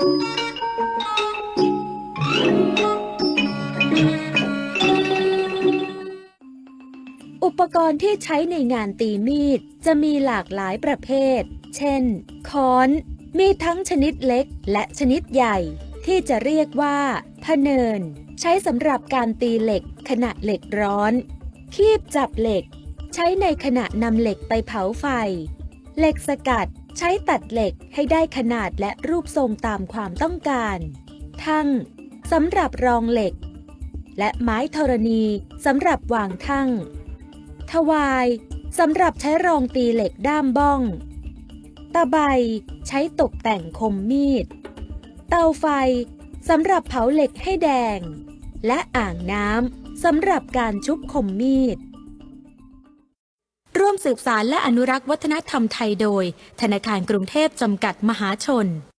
อุปกรณ์ที่ใช้ในงานตีมีดจะมีหลากหลายประเภท เช่น ค้อน มีทั้งชนิดเล็กและชนิดใหญ่ ที่จะเรียกว่าพเนิน ใช้สำหรับการตีเหล็กขณะเหล็กร้อน คีบจับเหล็ก ใช้ในขณะนำเหล็กไปเผาไฟ เหล็กสกัด ใช้ตัดเหล็กให้ได้ขนาดและรูปทรงตามความต้องการ ทั้งสำหรับรองเหล็ก และไม้ธรณีสำหรับวางทั้งทวายสำหรับใช้รองตีเหล็กด้ามบ้อง ตะไบใช้ตกแต่งคมมีด เตาไฟสำหรับเผาเหล็กให้แดง และอ่างน้ำสำหรับการชุบคมมีด สืบสารและอนุรักษ์วัฒนธรรมไทยโดย ธนาคารกรุงเทพจำกัดมหาชน